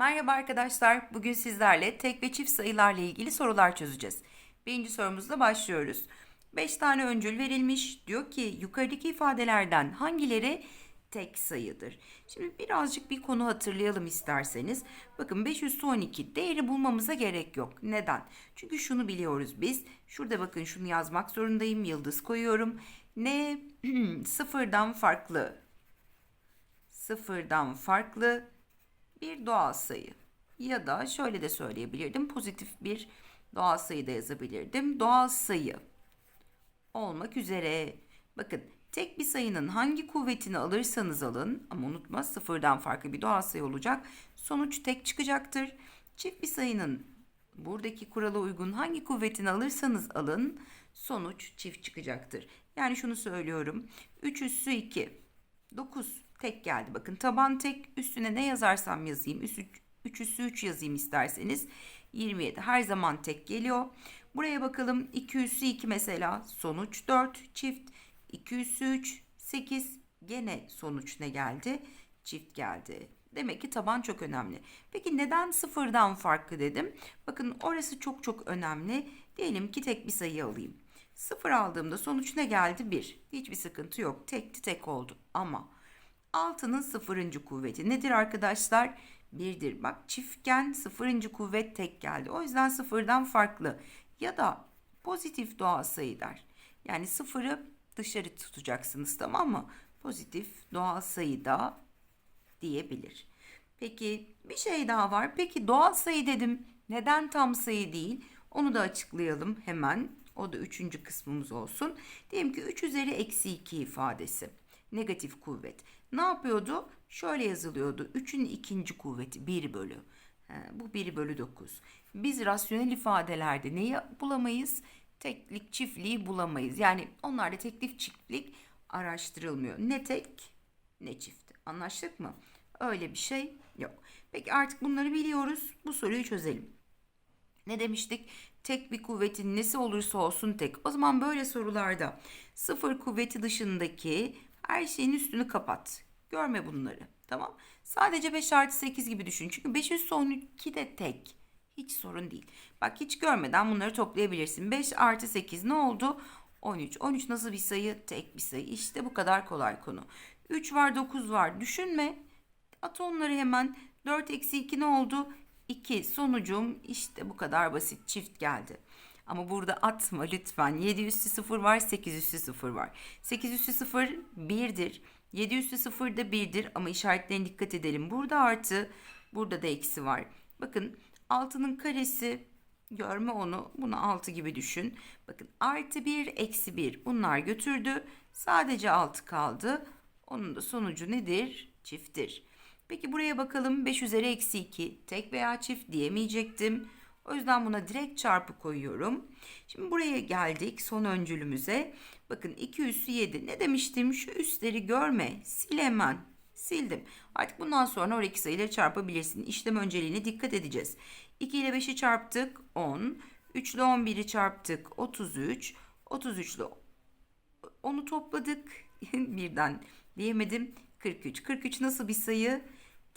Merhaba arkadaşlar. Bugün sizlerle tek ve çift sayılarla ilgili sorular çözeceğiz. Birinci sorumuzla başlıyoruz. 5 tane öncül verilmiş. Diyor ki yukarıdaki ifadelerden hangileri tek sayıdır? Şimdi birazcık bir konu hatırlayalım isterseniz. Bakın 5 üstü 12 değeri bulmamıza gerek yok. Neden? Çünkü şunu biliyoruz biz. Şurada bakın şunu yazmak zorundayım. Yıldız koyuyorum. Ne sıfırdan farklı. Sıfırdan farklı bir doğal sayı. Ya da şöyle de söyleyebilirdim. Pozitif bir doğal sayı da yazabilirdim. Doğal sayı olmak üzere. Bakın tek bir sayının hangi kuvvetini alırsanız alın ama unutma sıfırdan farklı bir doğal sayı olacak. Sonuç tek çıkacaktır. Çift bir sayının buradaki kurala uygun hangi kuvvetini alırsanız alın sonuç çift çıkacaktır. Yani şunu söylüyorum. 3 üssü 2. 9 tek geldi. Bakın taban tek üstüne ne yazarsam yazayım. Üstü, 3 üssü 3 yazayım isterseniz. 27 her zaman tek geliyor. Buraya bakalım 2 üssü 2 mesela sonuç 4 çift. 2 üssü 3 8 gene sonuç ne geldi? Çift geldi. Demek ki taban çok önemli. Peki neden sıfırdan farklı dedim? Bakın orası çok çok önemli. Diyelim ki tek bir sayı alayım. Sıfır aldığımda sonuç ne geldi? 1. Hiçbir sıkıntı yok. Tekti tek oldu. Ama 6'nın sıfırıncı kuvveti nedir arkadaşlar? 1'dir. Bak çiftgen sıfırıncı kuvvet tek geldi. O yüzden sıfırdan farklı. Ya da pozitif doğal sayılar. Yani sıfırı dışarı tutacaksınız tamam mı? Pozitif doğal sayıda diyebilir. Peki bir şey daha var. Peki doğal sayı dedim. Neden tam sayı değil? Onu da açıklayalım hemen. O da üçüncü kısmımız olsun. Diyelim ki 3 üzeri eksi 2 ifadesi. Negatif kuvvet. Ne yapıyordu? Şöyle yazılıyordu. 3'ün ikinci kuvveti 1 bölü. Bu 1 bölü 9. Biz rasyonel ifadelerde neyi bulamayız? Teklik, çiftliği bulamayız. Yani onlarda teklif, çiftlik araştırılmıyor. Ne tek ne çift. Anlaştık mı? Öyle bir şey yok. Peki artık bunları biliyoruz. Bu soruyu çözelim. Ne demiştik? Tek bir kuvvetin nesi olursa olsun tek. O zaman böyle sorularda sıfır kuvveti dışındaki her şeyin üstünü kapat. Görme bunları. Tamam. Sadece 5 artı 8 gibi düşün. Çünkü 5 üstü 12 de tek. Hiç sorun değil. Bak hiç görmeden bunları toplayabilirsin. 5 artı 8 ne oldu? 13. 13 nasıl bir sayı? Tek bir sayı. İşte bu kadar kolay konu. 3 var 9 var. Düşünme. At onları hemen. 4 eksi 2 ne oldu? 2. Sonucum işte bu kadar basit. Çift geldi. Ama burada atma lütfen. 7 üstü 0 var, 8 üstü 0 var. 8 üstü 0 1'dir. 7 üstü 0 da 1'dir ama işaretlerine dikkat edelim. Burada artı, burada da eksi var. Bakın 6'nın karesi görme onu. Bunu 6 gibi düşün. Bakın artı 1, eksi 1 bunlar götürdü. Sadece 6 kaldı. Onun da sonucu nedir? Çifttir. Peki buraya bakalım 5 üzeri eksi 2 tek veya çift diyemeyecektim. O yüzden buna direkt çarpı koyuyorum. Şimdi buraya geldik son öncülümüze. Bakın 2 üssü 7. Ne demiştim? Şu üstleri görme. Sil hemen. Sildim. Artık bundan sonra oradaki sayıları çarpabilirsin. İşlem önceliğine dikkat edeceğiz. 2 ile 5'i çarptık 10. 3 ile 11'i çarptık 33. 33 ile 10'u topladık. Birden diyemedim. 43. 43 nasıl bir sayı?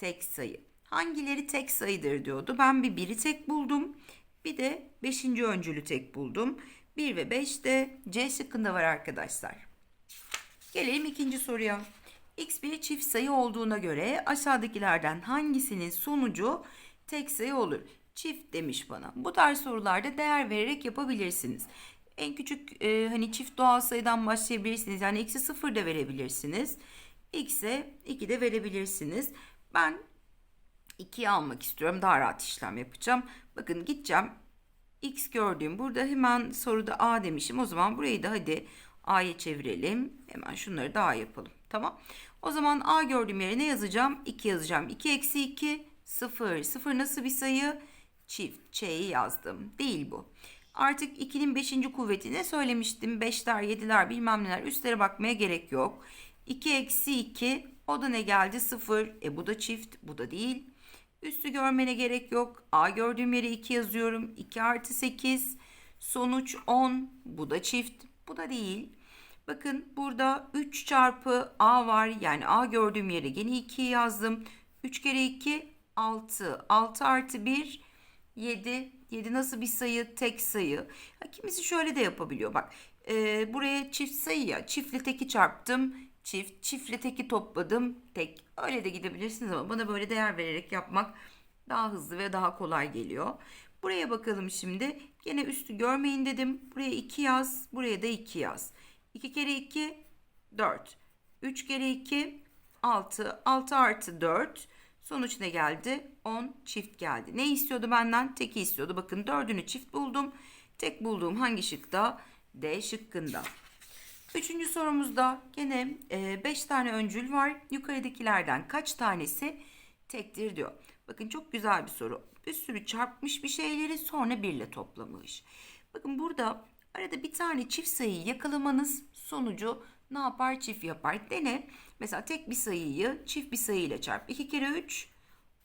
Tek sayı. Hangileri tek sayıdır diyordu. Ben bir biri tek buldum. Bir de 5. öncülü tek buldum. 1 ve 5 de C şıkkında var arkadaşlar. Gelelim ikinci soruya. X bir çift sayı olduğuna göre aşağıdakilerden hangisinin sonucu tek sayı olur? Çift demiş bana. Bu tarz sorularda değer vererek yapabilirsiniz. En küçük e, hani çift doğal sayıdan başlayabilirsiniz. Yani eksi sıfır da verebilirsiniz. X'e 2 de verebilirsiniz. Ben 2'yi almak istiyorum. Daha rahat işlem yapacağım. Bakın gideceğim. X gördüğüm burada hemen soruda A demişim. O zaman burayı da hadi A'ya çevirelim. Hemen şunları da A yapalım. Tamam. O zaman A gördüğüm yere ne yazacağım? 2 yazacağım. 2 eksi 2 0. 0 nasıl bir sayı? Çift. Ç'yi yazdım. Değil bu. Artık 2'nin 5. kuvveti ne söylemiştim? 5'ler 7'ler bilmem neler üstlere bakmaya gerek yok. 2 eksi 2 o da ne geldi? 0. E bu da çift. Bu da değil. Üstü görmene gerek yok. A gördüğüm yere 2 yazıyorum. 2 artı 8. Sonuç 10. Bu da çift. Bu da değil. Bakın burada 3 çarpı A var. Yani A gördüğüm yere yine 2 yazdım. 3 kere 2 6. 6 artı 1 7. 7 nasıl bir sayı? Tek sayı. Ha, kimisi şöyle de yapabiliyor. Bak e, buraya çift sayı ya. Çiftle teki çarptım. Çift. Çiftle teki topladım. Tek. Öyle de gidebilirsiniz ama bana böyle değer vererek yapmak daha hızlı ve daha kolay geliyor. Buraya bakalım şimdi. Gene üstü görmeyin dedim. Buraya 2 yaz. Buraya da 2 yaz. 2 kere 2 4. 3 kere 2 6. 6 artı 4. Sonuç ne geldi? 10 çift geldi. Ne istiyordu benden? Teki istiyordu. Bakın dördünü çift buldum. Tek bulduğum hangi şıkta? D şıkkında. Üçüncü sorumuzda gene 5 tane öncül var. Yukarıdakilerden kaç tanesi tektir diyor. Bakın çok güzel bir soru. Bir sürü çarpmış bir şeyleri sonra birle toplamış. Bakın burada arada bir tane çift sayıyı yakalamanız sonucu ne yapar? Çift yapar. Dene. Mesela tek bir sayıyı çift bir sayıyla çarp. 2 kere 3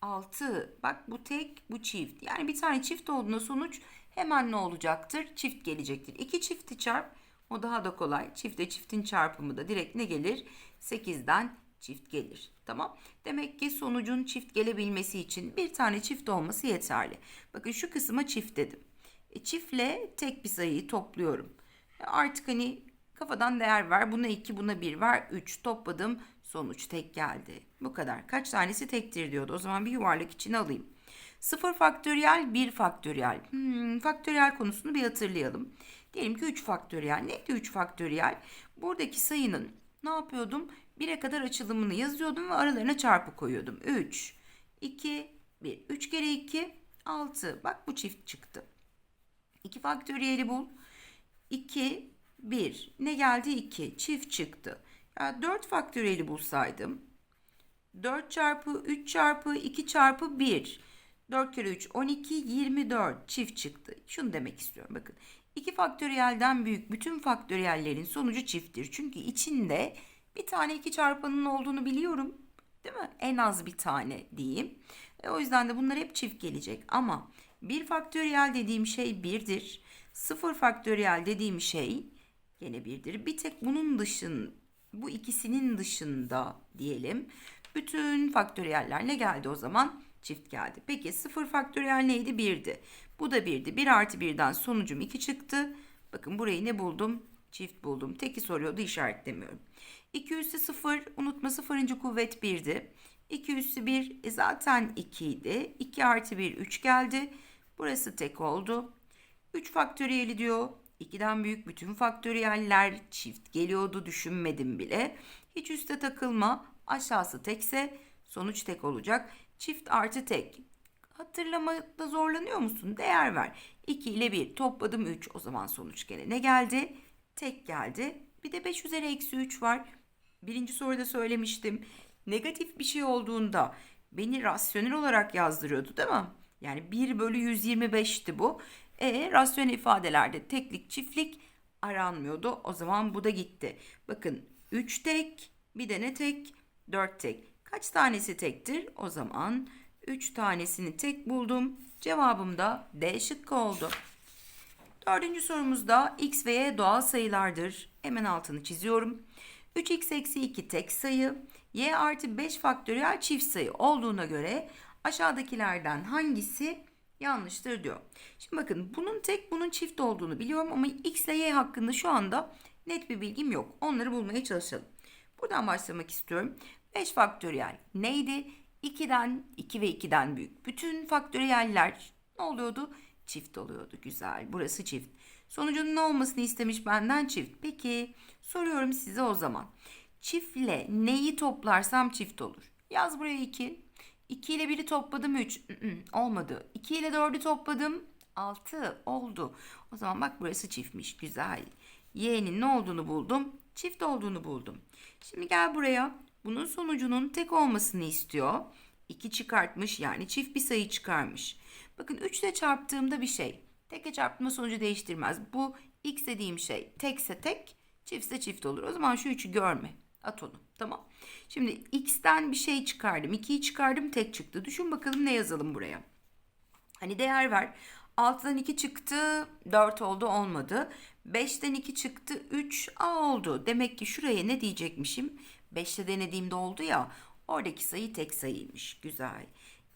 6. Bak bu tek bu çift. Yani bir tane çift olduğunda sonuç hemen ne olacaktır? Çift gelecektir. İki çifti çarp. O daha da kolay. Çifte çiftin çarpımı da direkt ne gelir? 8'den çift gelir. Tamam. Demek ki sonucun çift gelebilmesi için bir tane çift olması yeterli. Bakın şu kısma çift dedim. E, çiftle tek bir sayıyı topluyorum. E, artık hani kafadan değer ver. Buna 2 buna 1 ver. 3 topladım. Sonuç tek geldi. Bu kadar. Kaç tanesi tektir diyordu. O zaman bir yuvarlak içine alayım. 0 faktöriyel 1 faktöriyel. Hmm, faktöriyel konusunu bir hatırlayalım. Diyelim ki 3 faktöriyel. Neydi 3 faktöriyel? Buradaki sayının ne yapıyordum? 1'e kadar açılımını yazıyordum ve aralarına çarpı koyuyordum. 3, 2, 1. 3 kere 2, 6. Bak bu çift çıktı. 2 faktöriyeli bul. 2, 1. Ne geldi? 2. Çift çıktı. Ya 4 faktöriyeli bulsaydım. 4 çarpı 3 çarpı 2 çarpı 1. 4 kere 3 12 24 çift çıktı. Şunu demek istiyorum bakın. 2 faktöriyelden büyük bütün faktöriyellerin sonucu çifttir. Çünkü içinde bir tane 2 çarpanın olduğunu biliyorum. Değil mi? En az bir tane diyeyim. E, o yüzden de bunlar hep çift gelecek. Ama 1 faktöriyel dediğim şey 1'dir. 0 faktöriyel dediğim şey gene 1'dir. Bir tek bunun dışın bu ikisinin dışında diyelim. Bütün faktöriyeller ne geldi o zaman? Çift geldi. Peki 0 faktöriyel neydi? 1'di. Bu da 1'di. 1 artı 1'den sonucum 2 çıktı. Bakın burayı ne buldum? Çift buldum. Teki soruyordu işaretlemiyorum. 2 üssü 0 unutma 0. kuvvet 1'di. 2 üssü 1 e zaten 2 idi. 2 artı 1 3 geldi. Burası tek oldu. 3 faktöriyeli diyor. 2'den büyük bütün faktöriyeller çift geliyordu düşünmedim bile. Hiç üste takılma. Aşağısı tekse sonuç tek olacak. Çift artı tek. Hatırlamada zorlanıyor musun? Değer ver. 2 ile 1 topladım 3. O zaman sonuç gene ne geldi? Tek geldi. Bir de 5 üzeri eksi 3 var. Birinci soruda söylemiştim. Negatif bir şey olduğunda beni rasyonel olarak yazdırıyordu değil mi? Yani 1 bölü 125'ti bu. E rasyonel ifadelerde teklik çiftlik aranmıyordu. O zaman bu da gitti. Bakın 3 tek bir de ne tek? 4 tek. Kaç tanesi tektir? O zaman 3 tanesini tek buldum. Cevabım da D şıkkı oldu. Dördüncü sorumuzda x ve y doğal sayılardır. Hemen altını çiziyorum. 3x eksi 2 tek sayı, y artı 5 faktöriyel çift sayı olduğuna göre aşağıdakilerden hangisi yanlıştır diyor. Şimdi bakın bunun tek bunun çift olduğunu biliyorum ama x ile y hakkında şu anda net bir bilgim yok. Onları bulmaya çalışalım. Buradan başlamak istiyorum. 5 faktöriyel neydi? 2'den 2 ve 2'den büyük. Bütün faktöriyeller ne oluyordu? Çift oluyordu. Güzel. Burası çift. Sonucunun ne olmasını istemiş benden çift. Peki soruyorum size o zaman. Çiftle neyi toplarsam çift olur. Yaz buraya 2. 2 ile 1'i topladım 3. Olmadı. 2 ile 4'ü topladım 6 oldu. O zaman bak burası çiftmiş. Güzel. Y'nin ne olduğunu buldum. Çift olduğunu buldum. Şimdi gel buraya. Bunun sonucunun tek olmasını istiyor. 2 çıkartmış yani çift bir sayı çıkarmış. Bakın 3 ile çarptığımda bir şey. Tekle çarptığımda sonucu değiştirmez. Bu x dediğim şey tekse tek, çiftse çift olur. O zaman şu 3'ü görme. At onu. Tamam. Şimdi x'ten bir şey çıkardım. 2'yi çıkardım tek çıktı. Düşün bakalım ne yazalım buraya. Hani değer ver. 6'dan 2 çıktı 4 oldu olmadı. 5'ten 2 çıktı 3 a oldu. Demek ki şuraya ne diyecekmişim? 5'te denediğimde oldu ya. Oradaki sayı tek sayıymış. Güzel.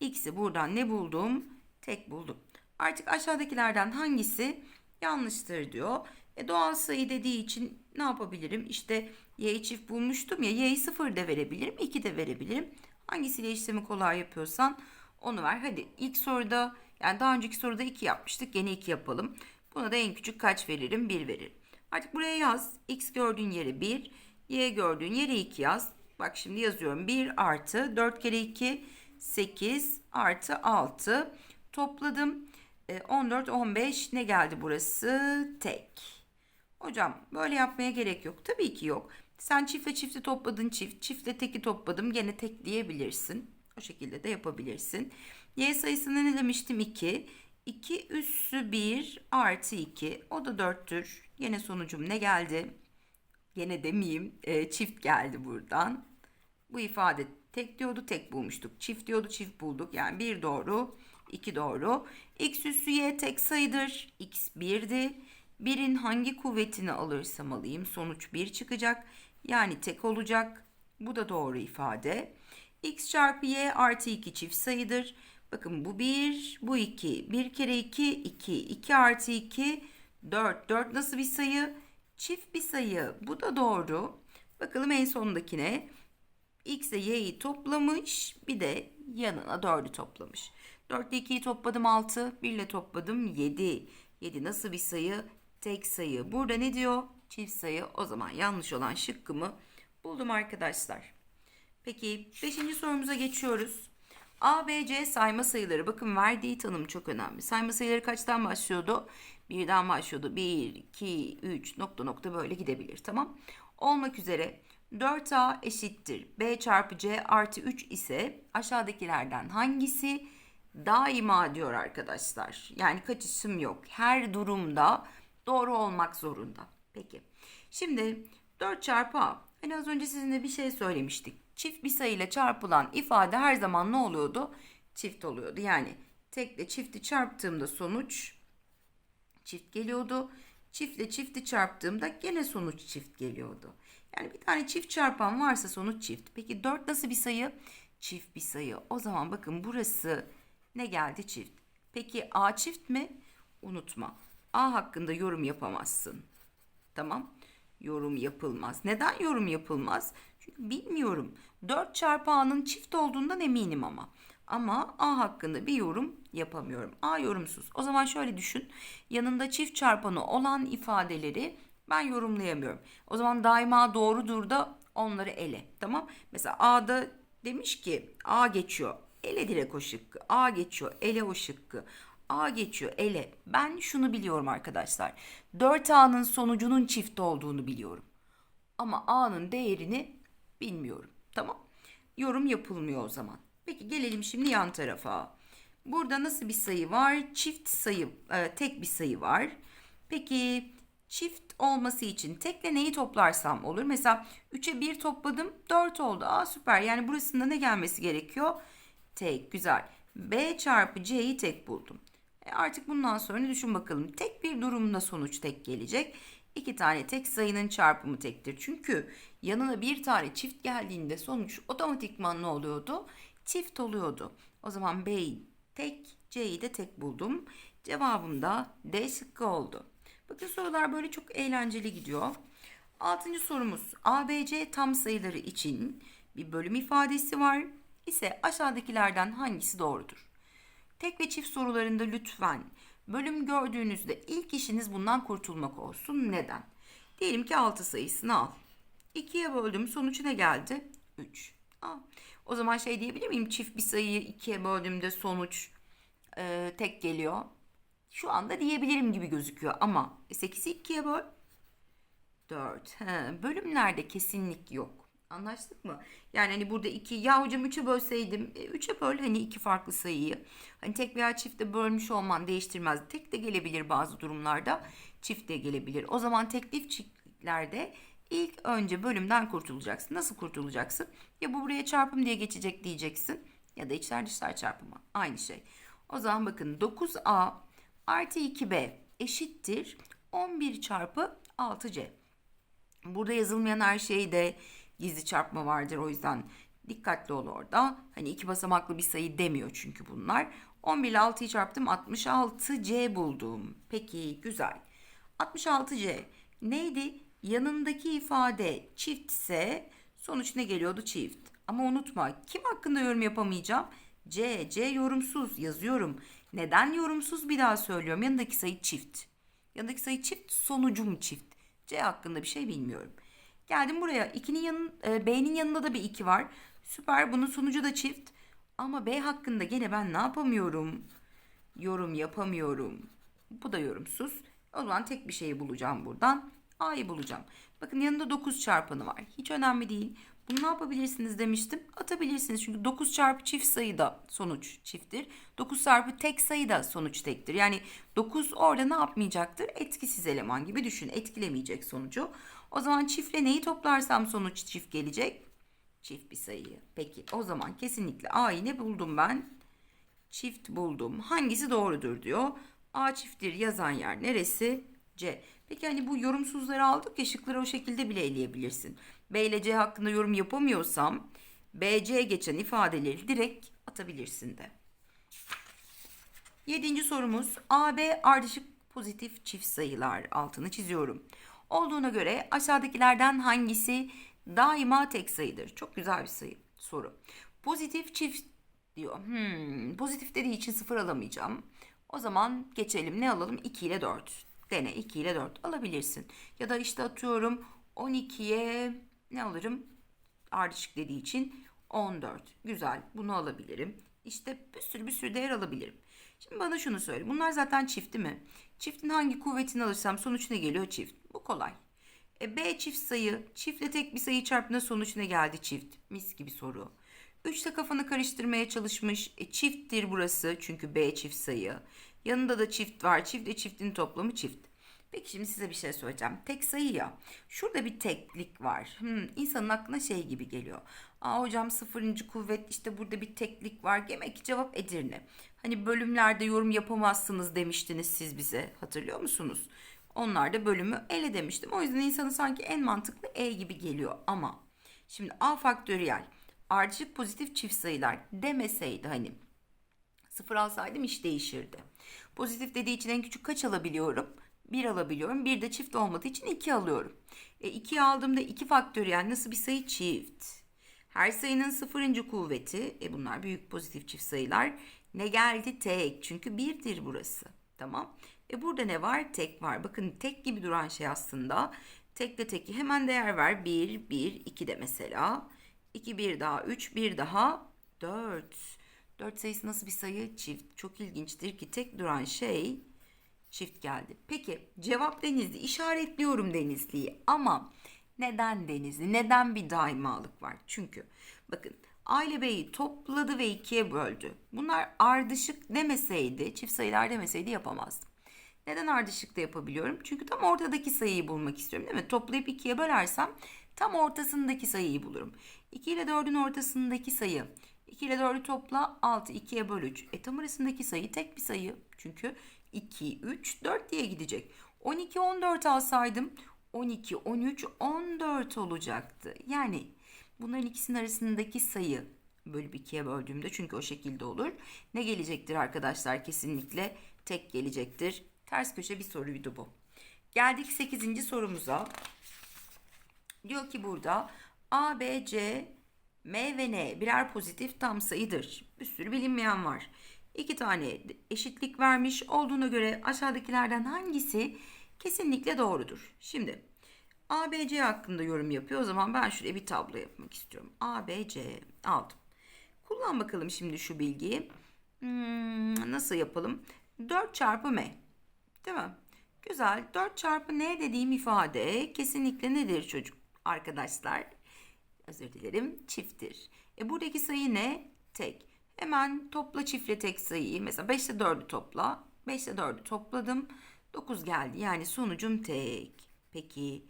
X'i buradan ne buldum? Tek buldum. Artık aşağıdakilerden hangisi yanlıştır diyor. E doğal sayı dediği için ne yapabilirim? İşte y'yi çift bulmuştum ya y'yi sıfır da verebilirim, 2 de verebilirim. Hangisiyle işlemi kolay yapıyorsan onu ver. Hadi ilk soruda yani daha önceki soruda 2 yapmıştık. Gene 2 yapalım. Buna da en küçük kaç veririm? 1 veririm. Artık buraya yaz. X gördüğün yere 1, Y gördüğün yere 2 yaz. Bak şimdi yazıyorum. 1 artı 4 kere 2 8 artı 6 topladım. E, 14 15 ne geldi burası? Tek. Hocam böyle yapmaya gerek yok. Tabii ki yok. Sen çiftle çifti topladın çift. Çiftle teki topladım gene tek diyebilirsin. O şekilde de yapabilirsin. Y sayısını ne demiştim? 2. 2 üssü 1 artı 2. O da 4'tür. Yine sonucum ne geldi? Gene demeyeyim. e, çift geldi buradan. Bu ifade tek diyordu tek bulmuştuk. Çift diyordu çift bulduk. Yani bir doğru, iki doğru. X üssü y tek sayıdır. X 1'di. Birin hangi kuvvetini alırsam alayım sonuç 1 çıkacak. Yani tek olacak. Bu da doğru ifade. X çarpı y artı 2 çift sayıdır. Bakın bu 1, bu 2. 1 kere 2, 2. 2 artı 2, 4. 4 nasıl bir sayı? Çift bir sayı. Bu da doğru. Bakalım en sondakine. X ile Y'yi toplamış. Bir de yanına 4'ü toplamış. 4 ile 2'yi topladım 6. 1 ile topladım 7. 7 nasıl bir sayı? Tek sayı. Burada ne diyor? Çift sayı. O zaman yanlış olan şıkkımı buldum arkadaşlar. Peki 5. sorumuza geçiyoruz. A, B, C sayma sayıları. Bakın verdiği tanım çok önemli. Sayma sayıları kaçtan başlıyordu? Birden başlıyordu. 1, 2, 3 nokta nokta böyle gidebilir. Tamam. Olmak üzere 4A eşittir. B çarpı C artı 3 ise aşağıdakilerden hangisi daima diyor arkadaşlar. Yani kaçışım yok. Her durumda doğru olmak zorunda. Peki. Şimdi 4 çarpı A. Hani az önce sizinle bir şey söylemiştik. Çift bir sayıyla çarpılan ifade her zaman ne oluyordu? Çift oluyordu. Yani tekle çifti çarptığımda sonuç çift geliyordu. Çiftle çifti çarptığımda gene sonuç çift geliyordu. Yani bir tane çift çarpan varsa sonuç çift. Peki 4 nasıl bir sayı? Çift bir sayı. O zaman bakın burası ne geldi çift. Peki A çift mi? Unutma. A hakkında yorum yapamazsın. Tamam. Yorum yapılmaz. Neden yorum yapılmaz? Çünkü bilmiyorum. 4 çarpı A'nın çift olduğundan eminim ama. Ama A hakkında bir yorum yapamıyorum. A yorumsuz. O zaman şöyle düşün. Yanında çift çarpanı olan ifadeleri ben yorumlayamıyorum. O zaman daima doğrudur da onları ele. Tamam. Mesela A'da demiş ki A geçiyor. Ele direkt o şıkkı. A geçiyor. Ele o şıkkı. A geçiyor. Ele. Ben şunu biliyorum arkadaşlar. 4A'nın sonucunun çift olduğunu biliyorum. Ama A'nın değerini bilmiyorum. Tamam. Yorum yapılmıyor o zaman. Peki gelelim şimdi yan tarafa. Burada nasıl bir sayı var? Çift sayı, e, tek bir sayı var. Peki çift olması için tekle neyi toplarsam olur? Mesela 3'e 1 topladım 4 oldu. Aa süper. Yani burasında ne gelmesi gerekiyor? Tek. Güzel. B çarpı C'yi tek buldum. E artık bundan sonra ne düşün bakalım. Tek bir durumda sonuç tek gelecek. İki tane tek sayının çarpımı tektir. Çünkü yanına bir tane çift geldiğinde sonuç otomatikman ne oluyordu? Çift oluyordu. O zaman B'yi tek, C'yi de tek buldum. Cevabım da D şıkkı oldu. Bakın sorular böyle çok eğlenceli gidiyor. Altıncı sorumuz ABC tam sayıları için bir bölüm ifadesi var ise aşağıdakilerden hangisi doğrudur? Tek ve çift sorularında lütfen bölüm gördüğünüzde ilk işiniz bundan kurtulmak olsun. Neden? Diyelim ki 6 sayısını al. 2'ye böldüm sonuç ne geldi? 3. Aa, o zaman şey diyebilir miyim? Çift bir sayıyı 2'ye böldüğümde sonuç e, tek geliyor. Şu anda diyebilirim gibi gözüküyor ama 8'i 2'ye böl. 4. He, bölümlerde kesinlik yok. Anlaştık mı? Yani hani burada 2 ya hocam 3'e bölseydim 3'e böl hani iki farklı sayıyı. Hani tek veya çifte bölmüş olman değiştirmez. Tek de gelebilir bazı durumlarda. Çift de gelebilir. O zaman teklif çiftlerde ilk önce bölümden kurtulacaksın. Nasıl kurtulacaksın? Ya bu buraya çarpım diye geçecek diyeceksin. Ya da içler dışlar çarpımı. Aynı şey. O zaman bakın 9A artı 2B eşittir 11 çarpı 6C. Burada yazılmayan her şeyde gizli çarpma vardır. O yüzden Dikkatli ol orada. Hani iki basamaklı bir sayı demiyor çünkü bunlar. 11 ile 6'yı çarptım 66C buldum. Peki güzel. 66C neydi? Yanındaki ifade çiftse sonuç ne geliyordu? Çift. Ama unutma kim hakkında yorum yapamayacağım? C, C yorumsuz yazıyorum. Neden yorumsuz bir daha söylüyorum. Yanındaki sayı çift. Yanındaki sayı çift, sonucum çift. C hakkında bir şey bilmiyorum. Geldim buraya. 2'nin yanın, e, B'nin yanında da bir 2 var. Süper. Bunun sonucu da çift. Ama B hakkında gene ben ne yapamıyorum? Yorum yapamıyorum. Bu da yorumsuz. O zaman tek bir şeyi bulacağım buradan. A'yı bulacağım. Bakın yanında 9 çarpanı var. Hiç önemli değil. Bunu ne yapabilirsiniz demiştim. Atabilirsiniz. Çünkü 9 çarpı çift sayı da sonuç çifttir. 9 çarpı tek sayı da sonuç tektir. Yani 9 orada ne yapmayacaktır? Etkisiz eleman gibi düşün. Etkilemeyecek sonucu. O zaman çiftle neyi toplarsam sonuç çift gelecek? Çift bir sayıyı. Peki o zaman kesinlikle A'yı ne buldum ben? Çift buldum. Hangisi doğrudur diyor. A çifttir yazan yer neresi? C. Peki hani bu yorumsuzları aldık ya şıkları o şekilde bile eleyebilirsin. B ile C hakkında yorum yapamıyorsam BC geçen ifadeleri direkt atabilirsin de. Yedinci sorumuz AB ardışık pozitif çift sayılar altını çiziyorum. Olduğuna göre aşağıdakilerden hangisi daima tek sayıdır? Çok güzel bir sayı soru. Pozitif çift diyor. Hmm, pozitif dediği için sıfır alamayacağım. O zaman geçelim ne alalım? 2 ile 4. Dene 2 ile 4 alabilirsin. Ya da işte atıyorum 12'ye ne alırım? Ardışık dediği için 14. Güzel bunu alabilirim. İşte bir sürü bir sürü değer alabilirim. Şimdi bana şunu söyle. Bunlar zaten çift değil mi? Çiftin hangi kuvvetini alırsam sonuç ne geliyor? Çift. Bu kolay. E, B çift sayı. Çiftle tek bir sayı çarptığında sonuç ne geldi? Çift. Mis gibi soru. 3'te kafanı karıştırmaya çalışmış. E, çifttir burası çünkü B çift sayı. Yanında da çift var. Çiftle çiftin toplamı çift. Peki şimdi size bir şey söyleyeceğim. Tek sayı ya. Şurada bir teklik var. Hmm, insanın aklına şey gibi geliyor. Aa hocam sıfırıncı kuvvet işte burada bir teklik var. Demek ki cevap Edirne. Hani bölümlerde yorum yapamazsınız demiştiniz siz bize. Hatırlıyor musunuz? Onlar da bölümü ele demiştim. O yüzden insanın sanki en mantıklı E gibi geliyor. Ama şimdi A faktöriyel ardışık pozitif çift sayılar demeseydi hani sıfır alsaydım iş değişirdi. Pozitif dediği için en küçük kaç alabiliyorum? 1 alabiliyorum. Bir de çift olmadığı için 2 alıyorum. E 2'yi aldığımda 2 faktöriyel nasıl bir sayı? Çift. Her sayının sıfırıncı kuvveti, e bunlar büyük pozitif çift sayılar. Ne geldi? Tek. Çünkü 1'dir burası. Tamam. E burada ne var? Tek var. Bakın tek gibi duran şey aslında. Tekle teki hemen değer ver. 1, 1, 2 de mesela. 2, 1 daha 3, 1 daha 4. 4 sayısı nasıl bir sayı? Çift. Çok ilginçtir ki tek duran şey çift geldi. Peki cevap Denizli. İşaretliyorum Denizli'yi ama neden Denizli? Neden bir daimalık var? Çünkü bakın A ile B'yi topladı ve ikiye böldü. Bunlar ardışık demeseydi, çift sayılar demeseydi yapamazdım. Neden ardışıkta yapabiliyorum? Çünkü tam ortadaki sayıyı bulmak istiyorum değil mi? Toplayıp ikiye bölersem tam ortasındaki sayıyı bulurum. 2 ile 4'ün ortasındaki sayı. 2 ile 4'ü topla 6, 2'ye böl 3. E tam arasındaki sayı tek bir sayı. Çünkü 2, 3, 4 diye gidecek. 12, 14 alsaydım 12, 13, 14 olacaktı. Yani bunların ikisinin arasındaki sayı bölüp 2'ye böldüğümde çünkü o şekilde olur. Ne gelecektir arkadaşlar? Kesinlikle tek gelecektir. Ters köşe bir soruydu bu. Geldik 8. sorumuza. Diyor ki burada A, B, C, M ve N birer pozitif tam sayıdır. Bir sürü bilinmeyen var. İki tane eşitlik vermiş olduğuna göre aşağıdakilerden hangisi kesinlikle doğrudur? Şimdi A, B, C hakkında yorum yapıyor. O zaman ben şuraya bir tablo yapmak istiyorum. A, B, C aldım. Kullan bakalım şimdi şu bilgiyi. Hmm, nasıl yapalım? 4 çarpı M. Değil mi? Güzel. 4 çarpı N dediğim ifade kesinlikle nedir çocuk arkadaşlar? Özür dilerim. Çifttir. E buradaki sayı ne? Tek. Hemen topla çiftle tek sayıyı. Mesela 5 ile 4'ü topla. 5 ile 4'ü topladım. 9 geldi. Yani sonucum tek. Peki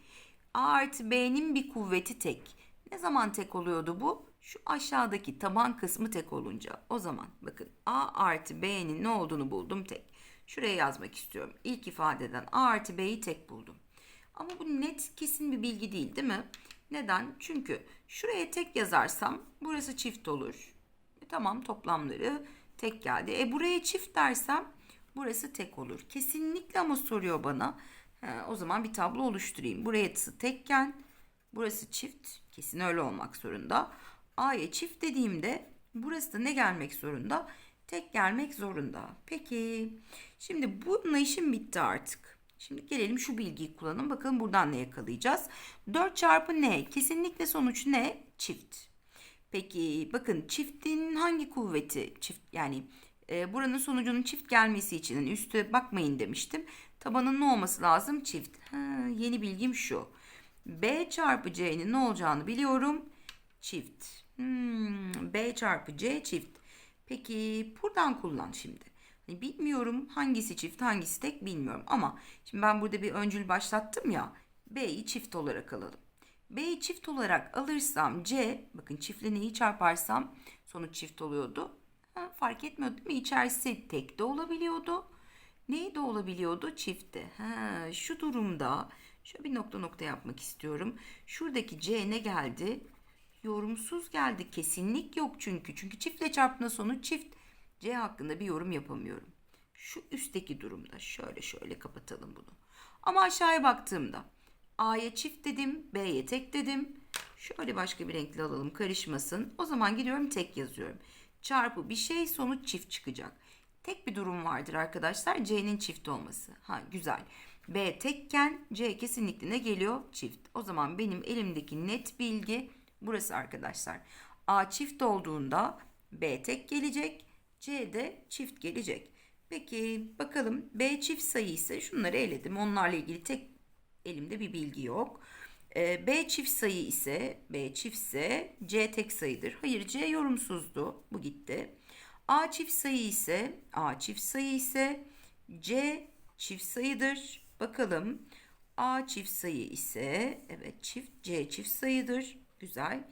A artı B'nin bir kuvveti tek. Ne zaman tek oluyordu bu? Şu aşağıdaki taban kısmı tek olunca. O zaman bakın A artı B'nin ne olduğunu buldum tek. Şuraya yazmak istiyorum. İlk ifadeden A artı B'yi tek buldum. Ama bu net kesin bir bilgi değil değil mi? Neden? Çünkü şuraya tek yazarsam burası çift olur. E, tamam toplamları tek geldi. E buraya çift dersem burası tek olur. Kesinlikle ama soruyor bana. He, o zaman bir tablo oluşturayım. Burası tekken, burası çift. Kesin öyle olmak zorunda. A'ya çift dediğimde burası da ne gelmek zorunda? Tek gelmek zorunda. Peki. Şimdi bununla işim bitti artık. Şimdi gelelim şu bilgiyi kullanalım. Bakalım buradan ne yakalayacağız. 4 çarpı ne? Kesinlikle sonuç ne? Çift. Peki bakın çiftin hangi kuvveti? Çift yani e, buranın sonucunun çift gelmesi için üste bakmayın demiştim. Tabanın ne olması lazım? Çift. Ha, yeni bilgim şu. B çarpı C'nin ne olacağını biliyorum. Çift. Hmm, B çarpı C çift. Peki buradan kullan şimdi. Hani bilmiyorum hangisi çift hangisi tek bilmiyorum ama şimdi ben burada bir öncül başlattım ya. B'yi çift olarak alalım. B'yi çift olarak alırsam C, bakın çiftle neyi çarparsam sonuç çift oluyordu. Ha, fark etmiyor değil mi? İçerisi tek de olabiliyordu. Neyi de olabiliyordu? Çifte. Ha, şu durumda şöyle bir nokta nokta yapmak istiyorum. Şuradaki C ne geldi? Yorumsuz geldi. Kesinlik yok çünkü. Çünkü çiftle çarpma sonuç çift. C hakkında bir yorum yapamıyorum. Şu üstteki durumda şöyle şöyle kapatalım bunu. Ama aşağıya baktığımda A'ya çift dedim, B'ye tek dedim. Şöyle başka bir renkle alalım karışmasın. O zaman gidiyorum tek yazıyorum. Çarpı bir şey sonuç çift çıkacak. Tek bir durum vardır arkadaşlar. C'nin çift olması. Ha güzel. B tekken C kesinlikle ne geliyor? Çift. O zaman benim elimdeki net bilgi burası arkadaşlar. A çift olduğunda B tek gelecek. C de çift gelecek. Peki bakalım B çift sayı ise şunları eledim. Onlarla ilgili tek elimde bir bilgi yok. Ee, B çift sayı ise B çiftse C tek sayıdır. Hayır C yorumsuzdu. Bu gitti. A çift sayı ise A çift sayı ise C çift sayıdır. Bakalım. A çift sayı ise evet çift C çift sayıdır. Güzel.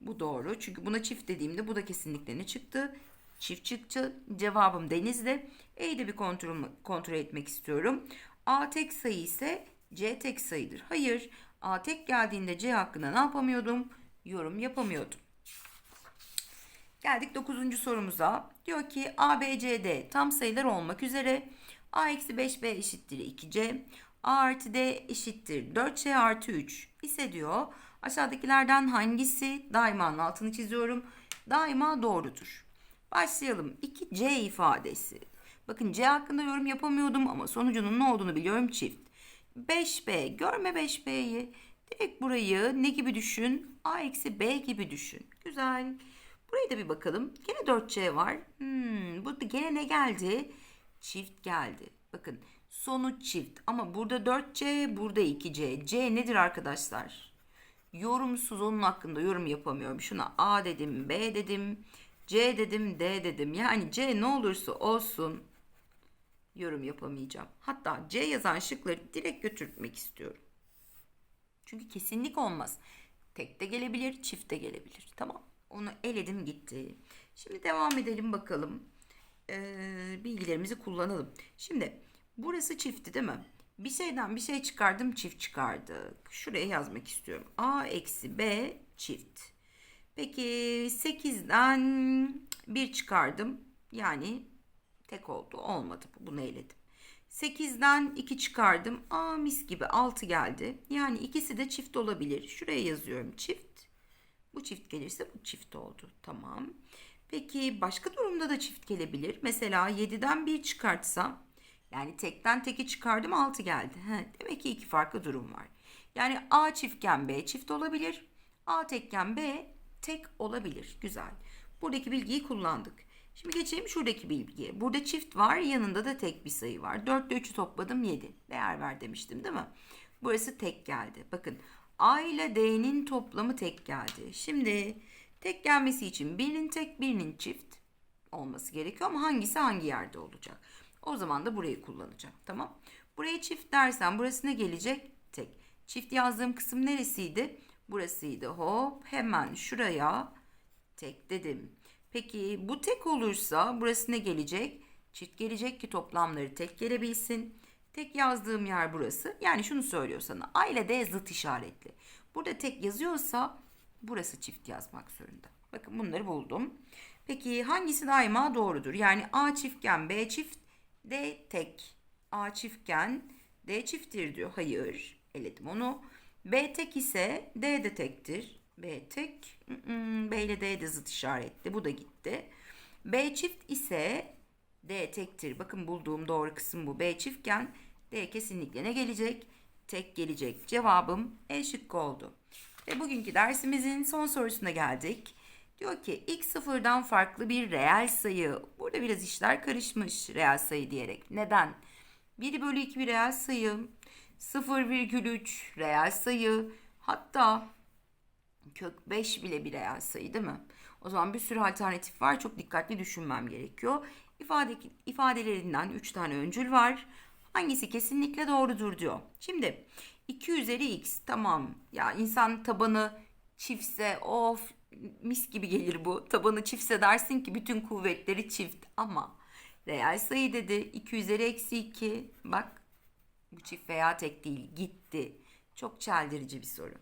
Bu doğru. Çünkü buna çift dediğimde bu da kesinlikle ne çıktı? Çift çıktı. Cevabım Deniz'de. E'yi de bir kontrol, kontrol etmek istiyorum. A tek sayı ise C tek sayıdır. Hayır. A tek geldiğinde C hakkında ne yapamıyordum? Yorum yapamıyordum. Geldik 9. sorumuza. Diyor ki A, B, C, D tam sayılar olmak üzere A eksi 5B eşittir 2C. A artı D eşittir 4C artı 3 ise diyor. Aşağıdakilerden hangisi daima altını çiziyorum. Daima doğrudur. Başlayalım. 2C ifadesi. Bakın C hakkında yorum yapamıyordum ama sonucunun ne olduğunu biliyorum çift. 5B görme 5B'yi. Direkt burayı ne gibi düşün? A eksi B gibi düşün. Güzel. Buraya da bir bakalım. Gene 4C var. Hmm, burada gene ne geldi? Çift geldi. Bakın sonuç çift ama burada 4C burada 2C. C nedir arkadaşlar? Yorumsuz onun hakkında yorum yapamıyorum. Şuna A dedim, B dedim, C dedim, D dedim. Yani C ne olursa olsun yorum yapamayacağım. Hatta C yazan şıkları direkt götürmek istiyorum. Çünkü kesinlik olmaz. Tek de gelebilir, çift de gelebilir. Tamam. Onu eledim gitti. Şimdi devam edelim bakalım. Ee, bilgilerimizi kullanalım. Şimdi burası çifti değil mi? Bir şeyden bir şey çıkardım çift çıkardık. Şuraya yazmak istiyorum. A eksi B çift. Peki 8'den 1 çıkardım. Yani tek oldu. Olmadı. Bunu eledim. 8'den 2 çıkardım. Aa mis gibi 6 geldi. Yani ikisi de çift olabilir. Şuraya yazıyorum çift. Bu çift gelirse bu çift oldu. Tamam. Peki başka durumda da çift gelebilir. Mesela 7'den 1 çıkartsam yani tekten teki çıkardım 6 geldi. He, demek ki iki farklı durum var. Yani A çiftken B çift olabilir. A tekken B tek olabilir. Güzel. Buradaki bilgiyi kullandık. Şimdi geçelim şuradaki bilgiye. Burada çift var yanında da tek bir sayı var. 4 ile 3'ü topladım 7. Değer ver demiştim değil mi? Burası tek geldi. Bakın A ile D'nin toplamı tek geldi. Şimdi tek gelmesi için birinin tek birinin çift olması gerekiyor ama hangisi hangi yerde olacak? O zaman da burayı kullanacağım. Tamam. Buraya çift dersen burası ne gelecek? Tek. Çift yazdığım kısım neresiydi? Burasıydı. Hop hemen şuraya tek dedim. Peki bu tek olursa burası ne gelecek? Çift gelecek ki toplamları tek gelebilsin. Tek yazdığım yer burası. Yani şunu söylüyor sana. A ile D zıt işaretli. Burada tek yazıyorsa burası çift yazmak zorunda. Bakın bunları buldum. Peki hangisi daima doğrudur? Yani A çiftken B çift, D tek. A çiftken D çifttir diyor. Hayır. Eledim onu. B tek ise D de tektir. B tek. B ile D de zıt işaretli. Bu da gitti. B çift ise D tektir. Bakın bulduğum doğru kısım bu. B çiftken D kesinlikle ne gelecek? Tek gelecek. Cevabım E şıkkı oldu. Ve bugünkü dersimizin son sorusuna geldik. Diyor ki x sıfırdan farklı bir reel sayı. Burada biraz işler karışmış reel sayı diyerek. Neden? 1 bölü 2 bir reel sayı. 0,3 reel sayı. Hatta kök 5 bile bir reel sayı değil mi? O zaman bir sürü alternatif var. Çok dikkatli düşünmem gerekiyor. İfade, ifadelerinden 3 tane öncül var. Hangisi kesinlikle doğrudur diyor. Şimdi 2 üzeri x tamam. Ya insan tabanı çiftse of mis gibi gelir bu. Tabanı çiftse dersin ki bütün kuvvetleri çift ama reel sayı dedi 2 üzeri eksi 2 bak bu çift veya tek değil gitti. Çok çeldirici bir soru.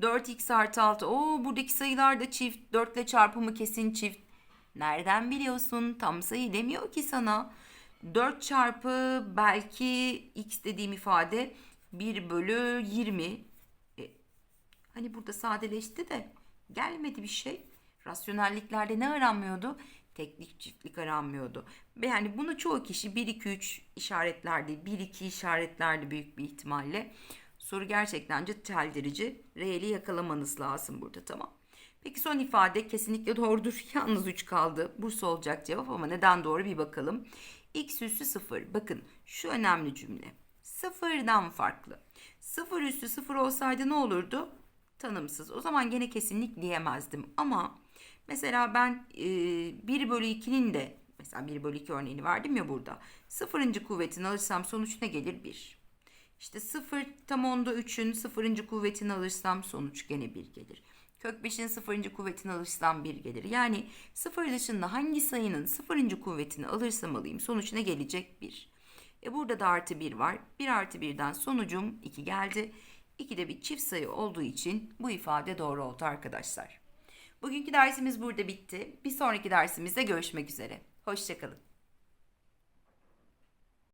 4x artı 6 oo buradaki sayılar da çift 4 ile çarpımı kesin çift. Nereden biliyorsun tam sayı demiyor ki sana. 4 çarpı belki x dediğim ifade 1 bölü 20. E, hani burada sadeleşti de gelmedi bir şey. Rasyonelliklerde ne aranmıyordu? Teklik çiftlik aranmıyordu. Yani bunu çoğu kişi 1 2 3 işaretlerdi. 1 2 işaretlerdi büyük bir ihtimalle. Soru gerçekten çeldirici. Re'li yakalamanız lazım burada tamam. Peki son ifade kesinlikle doğrudur. Yalnız 3 kaldı. Bursa olacak cevap ama neden doğru bir bakalım. X üssü 0. Bakın şu önemli cümle. Sıfırdan farklı. Sıfır üssü sıfır olsaydı ne olurdu? Tanımsız. O zaman gene kesinlik diyemezdim. Ama mesela ben e, 1 bölü 2'nin de mesela 1 bölü 2 örneğini verdim ya burada. Sıfırıncı kuvvetini alırsam sonuç ne gelir? 1. İşte 0 tam onda 3'ün sıfırıncı kuvvetini alırsam sonuç gene 1 gelir. Kök 5'in sıfırıncı kuvvetini alırsam 1 gelir. Yani sıfır dışında hangi sayının sıfırıncı kuvvetini alırsam alayım sonuç ne gelecek? 1. E burada da artı 1 var. 1 artı 1'den sonucum 2 geldi. 2 de bir çift sayı olduğu için bu ifade doğru oldu arkadaşlar. Bugünkü dersimiz burada bitti. Bir sonraki dersimizde görüşmek üzere. Hoşçakalın.